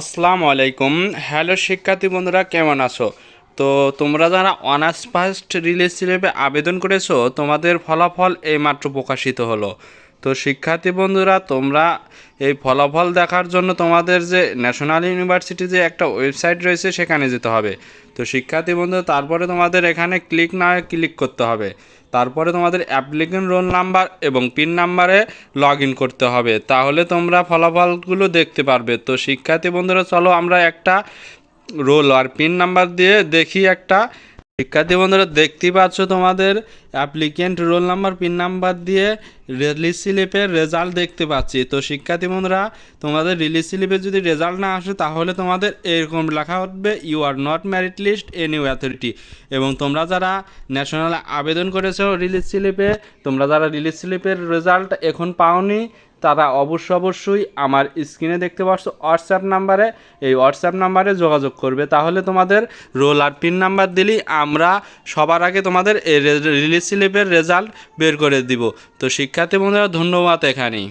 আসসালামু আলাইকুম। হ্যালো শিক্ষার্থী বন্ধুরা, কেমন আছো? তো তোমরা যারা অনার্স ফার্স্ট রিলিজ সিলেবে আবেদন করেছ, তোমাদের ফলাফল এইমাত্র প্রকাশিত হলো। তো শিক্ষার্থী বন্ধুরা, তোমরা এই ফলাফল দেখার জন্য তোমাদের যে ন্যাশনাল ইউনিভার্সিটি যে একটা ওয়েবসাইট রয়েছে, সেখানে যেতে হবে। তো শিক্ষার্থী বন্ধু তারপরে তোমাদের এখানে ক্লিক না ক্লিক করতে হবে। তারপরে তোমাদের অ্যাপ্লিকেন্ট রোল নাম্বার এবং পিন নাম্বারে লগ ইন করতে হবে। তাহলে তোমরা ফলাফলগুলো দেখতে পারবে। তো শিক্ষার্থী বন্ধুরা, চলো আমরা একটা রোল আর পিন নাম্বার দিয়ে দেখি একটা শিক্ষার্থী বন্ধুরা দেখতেই পাচ্ছ তোমাদের applicant roll number pin number দিয়ে রিলিজ স্লিপের রেজাল্ট দেখতে পাচ্ছি। তো শিক্ষার্থী বন্ধুরা, তোমাদের রিলিজ স্লিপে যদি রেজাল্ট না আসে, তাহলে তোমাদের এরকম লেখা উঠবে you are not merit list a new authority এবং তোমরা যারা ন্যাশনাল আবেদন করেছ রিলিজ স্লিপে তোমরা যারা রিলিজ স্লিপের রেজাল্ট এখন পাওনি তারা অবশ্য অবশ্যই আমার স্ক্রিনে দেখতে পাচ্ছ হোয়াটসঅ্যাপ নাম্বারে। এই হোয়াটসঅ্যাপ নাম্বারে যোগাযোগ করবে। তাহলে তোমাদের রোল আর পিন নাম্বার দিলেই আমরা সবার আগে তোমাদের এই রিলিজ স্লিপের রেজাল্ট বের করে দিব। তো শিক্ষার্থী বন্ধুরা, ধন্যবাদ এখানেই।